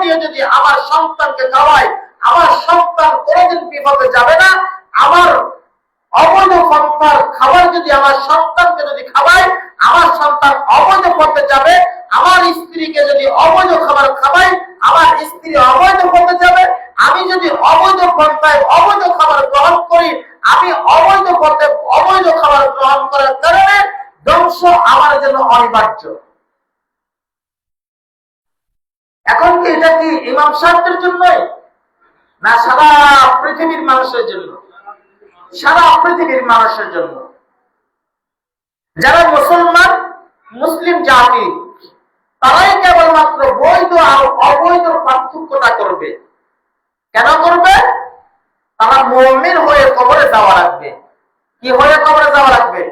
দিয়ে যদি আমার সন্তানকে খাওয়াই আমার সন্তান কোনোদিন বিপদে যাবে না। আমার অবৈধ পন্থার খাবার যদি আমার সন্তানকে যদি খাওয়াই আমার সন্তান অবৈধ পথে যাবে। আমার স্ত্রীকে যদি অবৈধ খাবার খাওয়াই আমার স্ত্রী অবৈধ পথে যাবে। আমি যদি অবৈধ পন্থায় অবৈধ খাবার গ্রহণ করি, আমি অবৈধ পথে অবৈধ খাবার গ্রহণ করার কারণে ধ্বংস আমার জন্য অনিবার্য। এখন কি এটা কি ইমাম সাহেবদের জন্যই না সারা পৃথিবীর মানুষের জন্য? সারা পৃথিবীর মানুষের জন্য। যারা মুসলমান, মুসলিম জাতি, তারাই কেবলমাত্র বৈধ আর অবৈধ পার্থক্যটা করবে। কেন করবে? তারা মমিন হয়ে কবরে যাওয়া লাগবে। কি হয়ে কবরে যাওয়া লাগবে?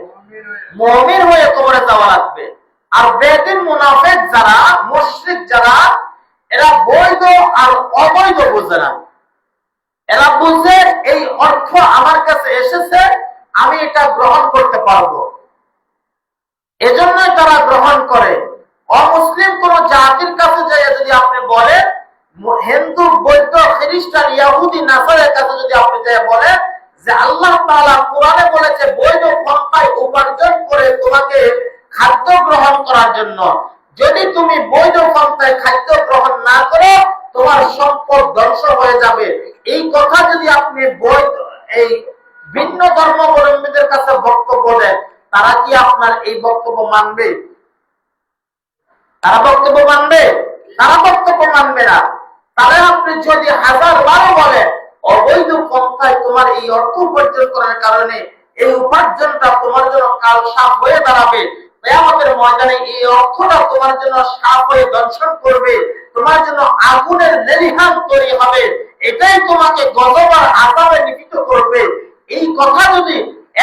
মমিন হয়ে কবরে যাওয়া লাগবে। আর বেদিন মুনাফেক যারা, মুশরিক যারা এরা বৈধ আর অবৈধ বুঝে না। এরা বুঝে এই অর্থ আমার কাছে এসেছে, আমি এটা গ্রহণ করতে পারব। এজন্যই তারা গ্রহণ করে। অমুসলিম কোন জাতির কাছে যাই যদি আপনি বলেন, হিন্দু, বৌদ্ধ, খ্রিস্টান, ইয়াহুদি, নাসারের কাছে যদি আপনি যাই বলেন যে আল্লাহ তাআলা কোরআনে বলেছে বৈধ পন্থায় উপার্জন করে তোমাকে খাদ্য গ্রহণ করার জন্য যদি তুমি বৈধ পন্থায় খাদ্য গ্রহণ না করো, তোমার সম্পদ ধ্বংস হয়ে যাবে। এই কথা যদি আপনি বৈধ, এই ভিন্ন ধর্মাবলম্বীদের কাছে বক্তব্য দেন, তারা কি আপনার এই বক্তব্য মানবে? তারা বক্তব্য মানবে? তারা বক্তব্য মানবে না। তাহলে আপনি যদি হাজার বারো বলেন, অবৈধ পন্থায় তোমার এই অর্থ উপার্জন করার কারণে এই উপার্জনটা তোমার জন্য কাল সাপ হয়ে দাঁড়াবে। আমাদের ময়দানে এই অর্থটা তোমার জন্য সাপ হয়ে দর্শন করবে, তোমার জন্য আগুনের নেরিহান তৈরি হবে। এটাই তোমাকে গজব আর আজাবে নিপিত করবে। এই কথা যদি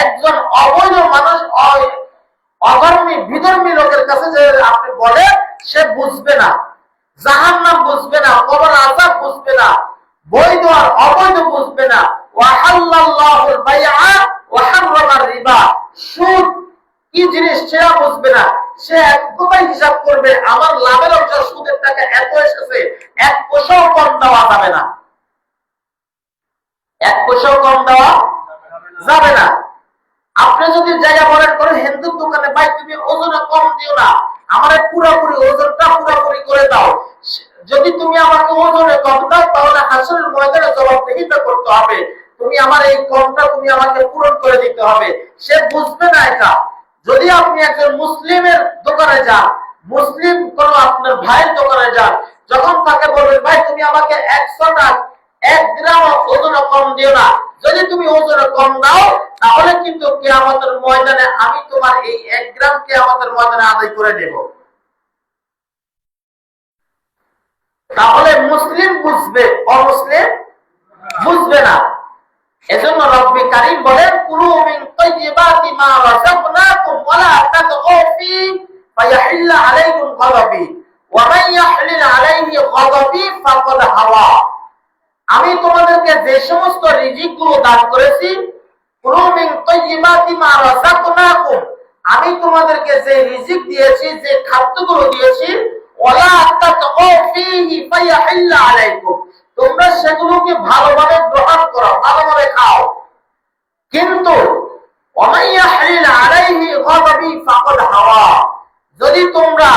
একজন অবৈধ মানুষ অধর্মী, বিধর্মী লোকের কাছে যে আপনি বলে, সে বুঝবে না। জাহান নাম বুঝবে না, কবর আজাব বুঝবে না, বৈধ আর অবৈধ বুঝবে না। ওয়াহাল্লাল্লাহুল বাইআ রিবা। সুদ কি জিনিস সেটা বুঝবে না? সে একদমই হিসাব করবে, আমার লাভের অংশ সুদের টাকা এত এসেছে, এক পয়সাও কম দেওয়া যাবে না। এক পয়সাও কম দেওয়া যাবে না। আপনি যদি জায়গা বলেন করে হিন্দুর দোকানে, ভাই, তুমি ওজনে কম দিও না, আমার পুরোপুরি ওজনটা পুরোপুরি করে দাও। যদি তুমি আমাকে ওজনে কম দাও, তাহলে হাসনের ময়দানে জবাবদিহিতা করতে হবে। তুমি আমার এই কমটা তুমি আমাকে পূরণ করে দিতে হবে। সে বুঝবে না এটা। যদি আপনি একজন মুসলিমের দোকানে যান, মুসলিম কোন আপনার ভাইয়ের দোকানে যান, যখন তাকে বলবেন, ভাই, তুমি আমাকে একশো টাকা, এক গ্রাম ওজন কম দিও না। যদি তুমি ওজন কম দাও, তাহলে কিন্তু কেয়ামতের ময়দানে আমি তোমার এই এক গ্রাম কেয়ামতের ময়দানে আদায় করে নেব। তাহলে মুসলিম বুঝবে, অমুসলিম বুঝবে না। এজন্য রব্বি কারীম বলেন, কুলু মিন তাইয়্যিবাতি মা রাযাকনাকুম ওয়া লা ফি ফায়াহিল্লা আলাইকুম গাদাবি। ওয়া মান ইয়াহলিল আলাইহি গাদাবি ফাকাদ হাওয়া। আমি তোমাদেরকে যে সমস্ত রিজিকগুলো দান করেছি, কুলু মিন তাইয়্যিবাতি মা রাযাকনাকুম। আমি তোমাদেরকে যে রিজিক দিয়েছি, যে খাদ্যগুলো দিয়েছি, ওয়ালা তাতগু ফীহি ফায়াহিল্লা আলাইকুম। তোমরা সেগুলোকে ভালোভাবে গ্রহণ করো, ভালোভাবে খাও। কিন্তু যদি তোমরা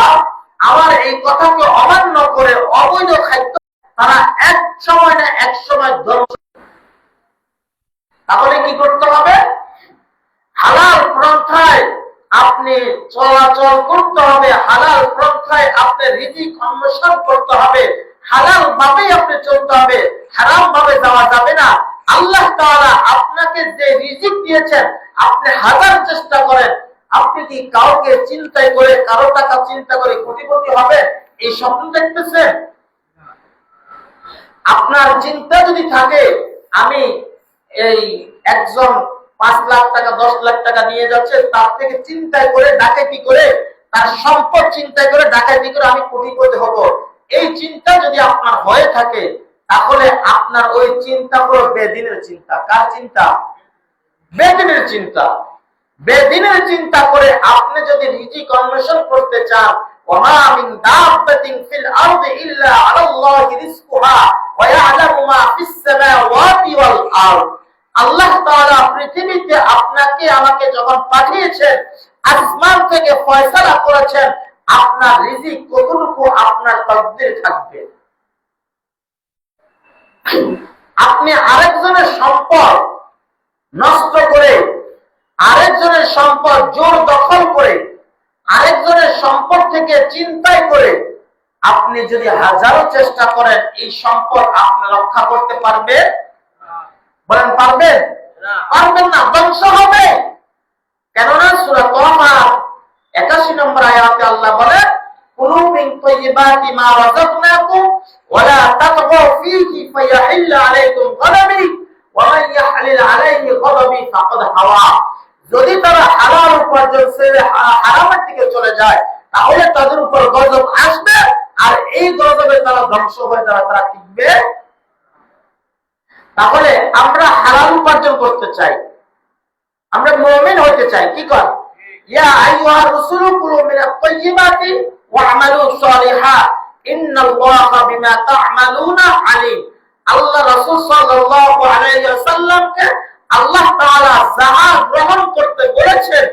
আমার এই কথাকে অমান্য করে অবৈধ খাদ্য, তারা এক সময় না এক সময় ধ্বংস তাহলে কি করতে হবে? হালাল পন্থায় আপনি চলাচল করতে হবে, হালাল পন্থায় আপনি রীতি অন্বেষণ করতে হবে। হালাল ভাবেই আপনি চলতে হবে, হারাম ভাবে যাওয়া যাবে না। আল্লাহ তাআলা আপনাকে যে রিজিক দিয়েছেন, আপনি হাজার চেষ্টা করেন, আপনি কি কাউকে চিন্তায় করে, কারও টাকা চিন্তা করে কোটিপতি হবে এই স্বপ্ন দেখতেছেন? আপনার চিন্তা যদি থাকে, আমি এই একজন পাঁচ লাখ টাকা, দশ লাখ টাকা নিয়ে যাচ্ছে, তার থেকে চিন্তায় করে, ডাকাতি করে, তার সম্পদ চিন্তায় করে, ডাকাতি করে আমি কোটিপতি হব। এই চিন্তা যদি আপনার হয়ে থাকে, তাহলে আপনার ওই চিন্তা হলো বেদিনের চিন্তা। কার চিন্তা? বেদিনের চিন্তা। বেদিনের চিন্তা করে আপনি যদি নিজে কনভেশন করতে চান ওয়া আল্লাহ পৃথিবীতে আপনাকে আমাকে যখন পাঠিয়েছেন, আসমান থেকে ফয়সালা করেছেন আপনার রিজিক কতটুকু আপনার তকদির থাকবে? আপনি আরেকজনের সম্পদ নষ্ট করে আরেকজনের সম্পদ জোর দখল করে আরেকজনের সম্পদ থেকে চিন্তাই করে আপনি যদি হাজারো চেষ্টা করেন এই সম্পদ আপনি রক্ষা করতে পারবে? বলেন পারবেন? পারবেন না ধ্বংস হবে। কেননা সুরা তোমার একাশি নম্বর আয়াতে আল্লাহ বলে যদি তারা হালাল উপার্জন ছেড়ে হারামের দিকে চলে যায়, তাহলে তাদের উপর গজব আসবে আর এই গজবে তারা ধ্বংস হয়ে যাবে তারা টিকবে। তাহলে আমরা হালাল উপার্জন করতে চাই। আমরা মমিন হতে চাই, কি কর? ইয়া আল্লাহ গ্রহণ করতে বলেছেন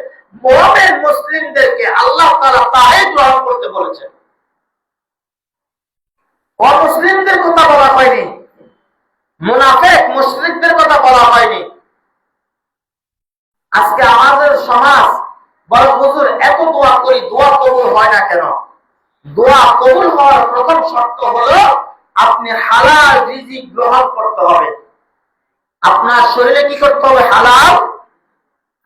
কথা বলা হয়নি। মুনাফেক মুশরিকদের কথা বলা হয়নি। আজকে আমাদের সমাজ বড় হুজুর, এত দোয়া করি, দোয়া কবুল হয় না কেন? দোয়া কবুল হওয়ার প্রথম শর্ত হলো আপনি হালাল রিজিক গ্রহণ করতে হবে। আপনার শরীরে কি করতে হবে? হালাল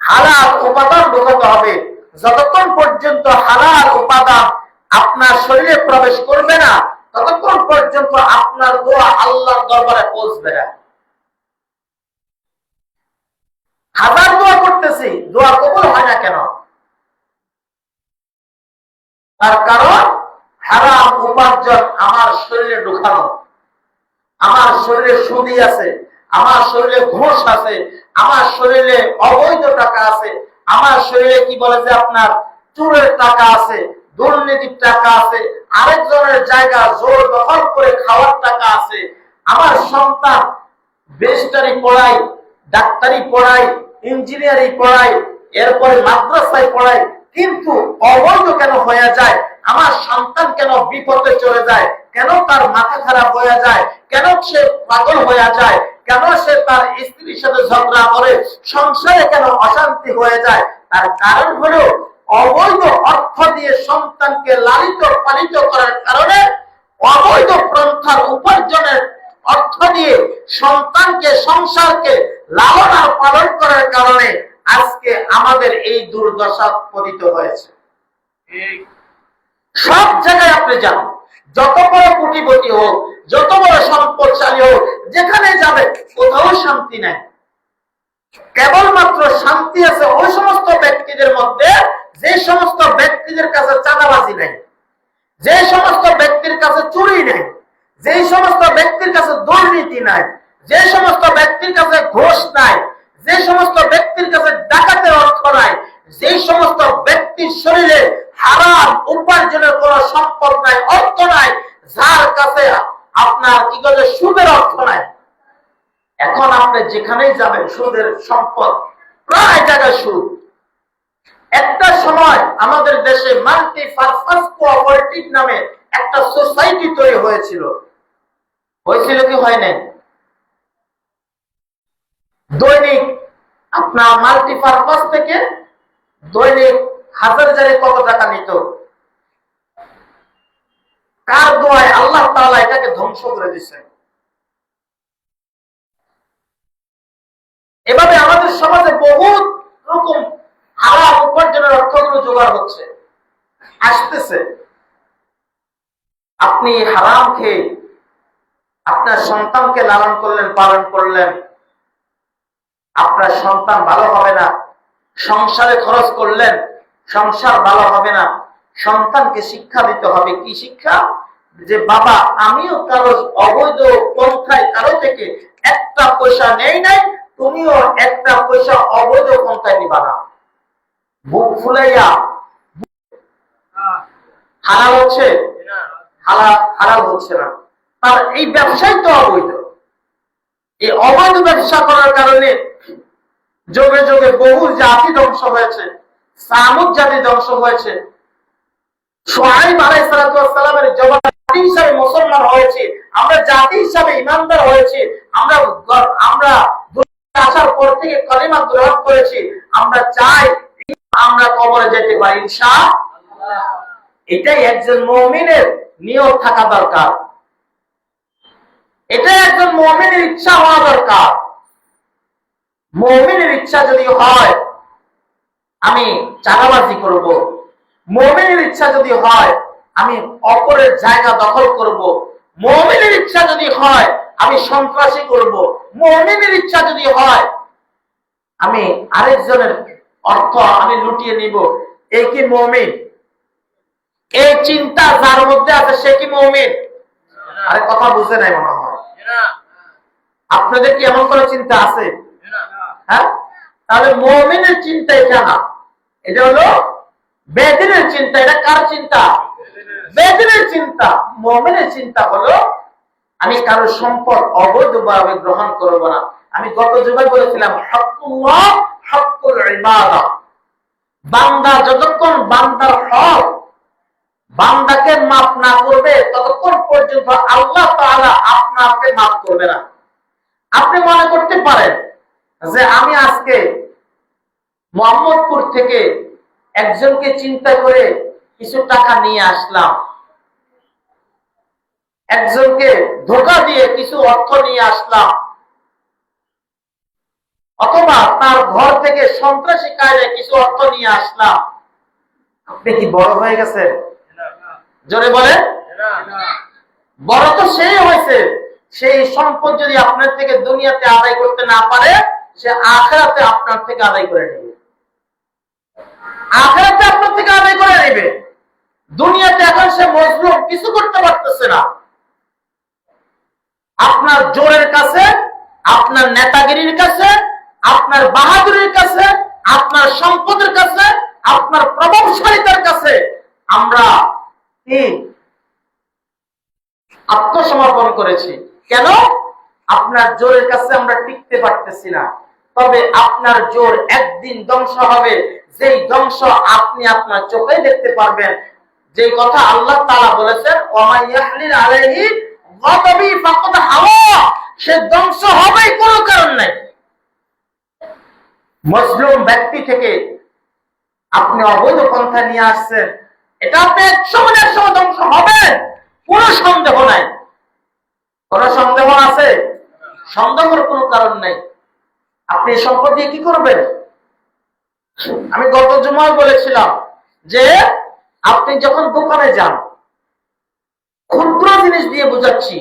হালাল উপাদান ঢোকাতে হবে। যতক্ষণ পর্যন্ত হালাল উপাদান আপনার শরীরে প্রবেশ করবে না, ততক্ষণ পর্যন্ত আপনার দোয়া আল্লাহর দরবারে পৌঁছবে না। হাজার দোয়া করতেছি, দোয়া কবুল হয় না কেন? তার কারণ, হারাম উপার্জন আমার শরীরে ঢুকানো। আমার শরীরে সুদি আছে, আমার শরীরে ঘোষ আছে, আমার শরীরে অবৈধ টাকা আছে, আমার শরীরে কি বলে যে আপনার চুরের টাকা আছে, দুর্নীতির টাকা আছে, আরেকজনের জায়গা জোর দখল করে খাওয়ার টাকা আছে, আমার সন্তান বেস্টারি পড়াই ডাক্তারি পড়াই ইঞ্জিনিয়ারিং পড়াই এরপরে মাদ্রাসায় পড়াই কিন্তু অবৈধ কেন হয়ে যায়? আমার সন্তান কেন বিপদে চলে যায়? কেন তার মাথা খারাপ হয়ে যায়? কেন সে পাগল হয়ে যায়? কেন সে তার স্ত্রীর সাথে ঝগড়া করে? সংসারে কেন অশান্তি হয়ে যায়? তার কারণ হলো অবৈধ অর্থ দিয়ে সন্তানকে লালিত পালিত করার কারণে অবৈধ পন্থার উপার্জনের অর্থ দিয়ে সন্তানকে, সংসারকে লালন আর পালন করার কারণে আজকে আমাদের এই দুর্দশা পতিত হয়েছে। সব জায়গায় আপনি যান। যত বড় কোটিপতি হোক, যত বড় সম্পদশালী হোক যেখানে যাবে, কোথাও শান্তি নাই। কেবলমাত্র শান্তি আছে ওই সমস্ত ব্যক্তিদের মধ্যে, যে সমস্ত ব্যক্তিদের কাছে চাঁদাবাজি নাই, যে সমস্ত ব্যক্তির কাছে চুরি নেই, যে সমস্ত ব্যক্তির কাছে দুর্নীতি নাই, যে সমস্ত ব্যক্তির কাছে ঘোষ নাই যে সমস্ত ব্যক্তির কাছে ডাকাতের অর্থ নাই, যে সমস্ত ব্যক্তির শরীরে হারাম উপার্জনের কোন সম্পদ নাই, অর্থ নাই, যার কাছে আপনার কি করে সুদের অর্থ নাই। এখন আপনি যেখানেই যাবেন, সুদের সম্পদ প্রায় জায়গায় সুদ। একটা সময় আমাদের দেশে মাল্টি পারপাস কোঅপারেটিভ নামে একটা সোসাইটি তৈরি হয়েছিল। হয়েছিল কি হয় নাই? দৈনিক আপনার মাল্টি পারপাস থেকে দৈনিক হাজার জারে কত টাকা নিত? কার দোয়ায় আল্লাহ তাআলা এটাকে ধ্বংস করে দিচ্ছেন এভাবে আমাদের সমাজে বহুত রকম হারাম উপার্জনের অর্থগুলো জোগাড় হচ্ছে। আসতেছে। আপনি হারাম খেয়ে আপনার সন্তানকে লালন করলেন, পালন করলেন আপনার সন্তান ভালো হবে না। সংসারে খরচ করলেন, সংসার ভালো হবে না। সন্তানকে শিক্ষা দিতে হবে। কি শিক্ষা? যে, বাবা, আমিও কারও অবৈধ পন্থায় কারও থেকে একটা পয়সা নেই নাই, তুমিও একটা পয়সা অবৈধ পন্থায় নিবা না। বুক ফুলাইয়া, হালাল হচ্ছে? হালাল হচ্ছে না। তার এই ব্যবসাই তো অবৈধ। এই অবৈধ ব্যবসা করার কারণে যোগে যোগে বহু জাতি ধ্বংস হয়েছে সামুদ জাতি ধ্বংস হয়েছে। সোহাইব আলাইসালামের জবাব জাতি হিসাবে মুসলমান আমরা জাতি হিসাবে ইমানদার আমরা আমরা আসার পর থেকে গ্রহণ করেছি, আমরা চাই আমরা কবরে যেতে পারি ইনশা এটাই একজন মমিনের নিয়ত থাকা দরকার। এটাই একজন মমিনের ইচ্ছা হওয়া দরকার। মমিনের ইচ্ছা যদি হয় আমি চাঁদাবাজি করব। মমিনের ইচ্ছা যদি হয় আমি অপরের জায়গা দখল করব। মমিনের ইচ্ছা যদি হয় আমি সন্ত্রাসী করব। মমিনের ইচ্ছা যদি হয় আমি আরেকজনের অর্থ আমি লুটিয়ে নিব। এই কি মমিন? এই চিন্তা যার মধ্যে আছে সে কি মমিন? আরে কথা বুঝে নাই মনে হয়। আপনাদের কি এমন কোনো চিন্তা আছে? হ্যাঁ? তাহলে মমিনের চিন্তা এটা না এটা হলো বেদিনের চিন্তা। এটা কার চিন্তা? বেদিনের চিন্তা। মমিনের চিন্তা হলো, আমি কারও সম্পদ অবৈধভাবে গ্রহণ করব না। আমি গত যুগে বলেছিলাম বান্দা যতক্ষণ বান্দার হক, বান্দাকে মাফ না করবে, ততক্ষণ পর্যন্ত আল্লাহ তাআলা আপনাকে মাফ করবে না। আপনি মনে করতে পারেন যে আমি আজকে মোহাম্মদপুর থেকে একজনকে চিন্তা করে কিছু টাকা নিয়ে আসলাম। একজনকে ধোকা দিয়ে কিছু অর্থ নিয়ে আসলাম। অথবা তার ঘর থেকে সন্ত্রাসী কাজে কিছু অর্থ নিয়ে আসলাম। আপনি কি বড় হয়ে গেছে জোরে বলে বড় তো সেই হয়েছে। সেই সম্পদ যদি আপনার থেকে দুনিয়াতে আদায় করতে না পারে সে আখেরাতে আপনার থেকে আদায় করে নেবে। আখেরাতে আপনার থেকে আদায় করে নেবে। দুনিয়াতে এখন সে মজলুম কিছু করতে পারতেছে না। আপনার জোরের কাছে, আপনার নেতাগিরির কাছে, আপনার বাহাদুরির কাছে, আপনার সম্পদের কাছে, আপনার প্রভাবশালিতার কাছে আমরা আত্মসমর্পণ করেছি। কেন? আপনার জোরের কাছে আমরা টিকতে পারতেছি না। তবে আপনার জোর একদিন ধ্বংস হবে। যেই ধ্বংস আপনি আপনার চোখে দেখতে পারবেন। যে কথা আল্লাহ তাআলা বলেছেন ওমাইয়াহলিল সে ধ্বংস হবেই কোনো কারণ নাই। মজলুম ব্যক্তি থেকে আপনি অবৈধ পন্থা নিয়ে আসছেন। এটা আপনি একশো মানে একশো ধ্বংস হবেন। কোনো সন্দেহ নাই। কোন সন্দেহ আছে? সন্দেহের কোনো কারণ নাই। আপনি সম্পদ দিয়ে কি করবেন? আমি গত জুমায় বলেছিলাম যে আপনি যখন দোকানে যান ক্ষুদ্র জিনিস দিয়ে বুঝাচ্ছি,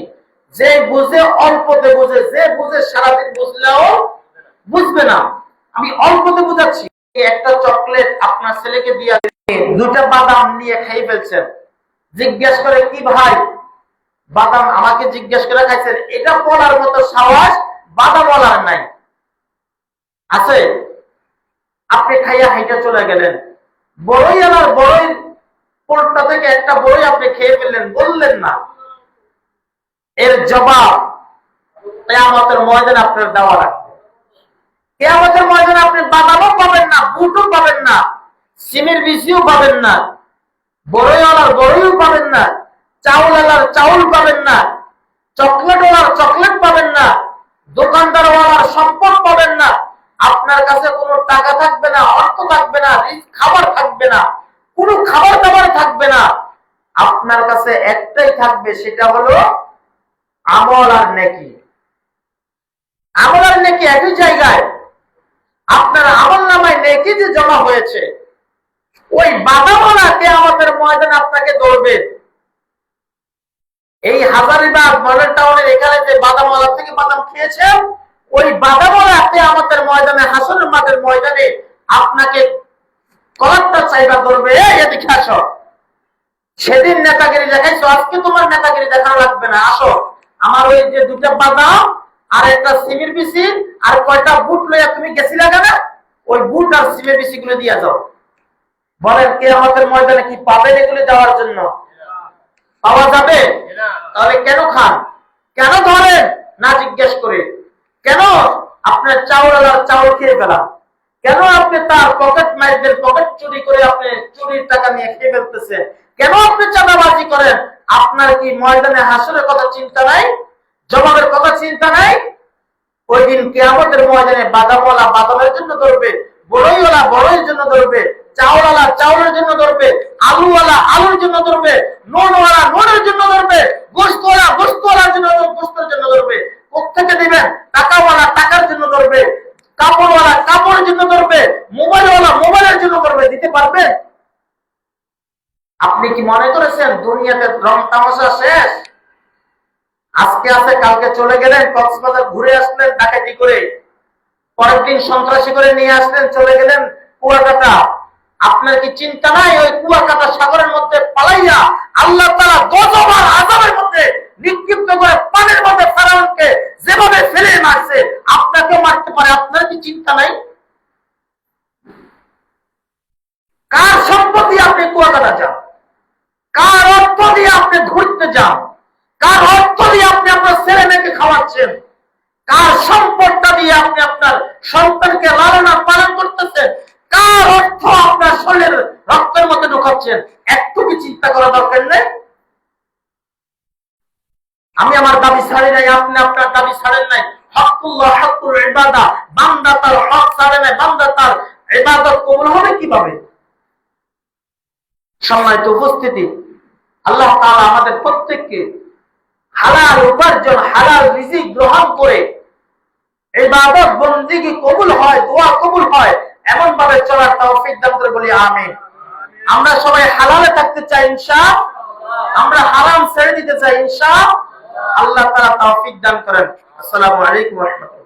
যে বুঝে অল্পতে বুঝে, যে বুঝে সারাদিন বুঝলেও বুঝবে না। আমি অল্পতে বুঝাচ্ছি একটা চকলেট আপনার ছেলেকে দিয়ে দুটা বাদাম নিয়ে খাই ফেলছেন। জিজ্ঞেস করে, কি ভাই, বাদাম আমাকে জিজ্ঞেস করে খাইছেন? এটা বলার মতো সাহস বাদাম বলার নাই। আছে? আপনি খাইয়া হাইটা চলে গেলেন। বড়ই আনার বড়ই পোলটা থেকে একটা বড়ই আপনি খেয়ে ফেললেন, বললেন না। এর জবাব কেয়ামতের ময়দানে আপনার দেওয়া লাগবে। কেয়ামতের ময়দানে আপনি বাদামও পাবেন না, বুটও পাবেন না, সিমের বিচিও পাবেন না, বড়ই আলার বড়ইও পাবেন না, চাউল আলার চাউল পাবেন না চকলেট ওয়ালার চকলেট পাবেন না দোকানদার ওয়ালার সম্পদ পাবেন না আপনার কাছে কোনো টাকা থাকবে না, অর্থ থাকবে না খাবার থাকবে না, কোনো খাবার দাবার থাকবে না। আপনার কাছে একটাই থাকবে, সেটা হলো আমল আর নেকি। আমল আর নেকি একই জায়গায়। আপনার আমল নামায় নেকি যে জমা হয়েছে, ওই বাদামলা কে আমাদের ময়দান আপনাকে দৌড়বে এই হাজারিবাগ মডেল টাউনের এখানে যে বাদামওয়ালা থেকে বাদাম খেয়েছেন ওই বাদামওয়ালা কে আমাদের ময়দানে হাসনের মাঠের ময়দানে আপনাকে কলারটা চাইবা করবে এদিকে আসো। সেদিন নেতাগিরি দেখাইছো আজকে তোমার নেতাগিরি দেখানো লাগবে না। আসো। আমার ওই যে দুটা বাদাম আর একটা সিমির বিসি আর কয়টা বুট লইয়া তুমি গেছিলা কেন? ওই বুট আর সিমের বিসি গুলো দিয়া যাও। বলেন কে আমাদের ময়দানে কি পাবেন এগুলি যাওয়ার জন্য? পাওয়া যাবে? তাহলে কেন খান? কেন ধরেন? না জিজ্ঞেস করে। কেন আপনার চাউল আলার চাউল খেয়ে ফেলান? কেন আপনি তার পকেট মাইরদের পকেট চুরি করে আপনি চুরির টাকা নিয়ে খেয়ে ফেলতেছেন? কেন আপনি চাঁদাবাজি করেন? আপনার কি ময়দানে হাসরের কথা চিন্তা নাই? জবাবের কথা চিন্তা নাই? ওই দিন কেয়ামতের ময়দানে বাদামওয়ালা বাদামের জন্য ধরবে, বড়ইওয়ালা বড়ইয়ের জন্য ধরবে চাউলওয়ালা চাউলের জন্য ধরবে, আলুওয়ালা আলুর জন্য ধরবে, নুনওয়ালা নুনের জন্য ধরবে গোস্তওয়ালা গোস্তওয়ালার জন্য গোস্তের জন্য ধরবে। কোথেকে দিবেন? টাকাওয়ালা টাকার জন্য ধরবে, কাপড়ওয়ালা কাপড়ের জন্য ধরবে, মোবাইলওয়ালা মোবাইলের জন্য ধরবে, দিতে পারবে? আপনি কি মনে করেছেন দুনিয়াতে রং তামাশা শেষ? আজকে আছে, কালকে চলে গেলেন, কক্সবাজার ঘুরে আসলেন ডাকাতি করে? পরের দিন সন্ত্রাসী করে নিয়ে আসলেন, চলে গেলেন কুয়াকাটা। আপনার কি চিন্তা নাই? ওই কুয়াকাটা সাগরের মধ্যে পালাইয়া আল্লাহ তারা গজবার আজাবের মধ্যে নিক্ষিপ্ত করে পানির মধ্যে ফেরাউনকে যেভাবে ফেলে মারছে আপনাকে মারতে পারে আপনার কি চিন্তা নাই। কার সম্পত্তি আপনি কুয়াকাটা যান? কার অর্থ দিয়ে আপনি ঘুরতে যান? কার অর্থ দিয়ে আপনি আপনার ছেলে মেয়েকে খাওয়াচ্ছেন? কার সম্পদটা দিয়ে আপনি আপনার সন্তানকে লালনা পালন করতেছেন? কার অর্থ আপনার শরীরের রক্তের মধ্যে ঢোকাচ্ছেন? একটু কি চিন্তা করা দরকার নেই। আমি আমার দাবি ছাড়ি নাই, আপনি আপনার দাবি ছাড়েন নাই। হকুল্লাহ হকুল ইবাদা বান্দা তার হক ছাড়ে নাই বান্দা তার ইবাদত কবুল হবে কীভাবে? সম্মানিত উপস্থিতি, আল্লাহ আমাদের প্রত্যেককে হালাল উপার্জন, হালাল গ্রহণ করে ইবাদত বন্দিগি কবুল হয়, দোয়া কবুল হয় এমন ভাবে চলার তৌফিক দান করে বলি, আমিন। আমরা সবাই হালালে থাকতে চাই, ইনশাআল্লাহ। আমরা হারাম ছেড়ে দিতে চাই, ইনশাআল্লাহ। আল্লাহ তাআলা তৌফিক দান করেন। আসসালামু আলাইকুম রাহমাতুল্লাহ।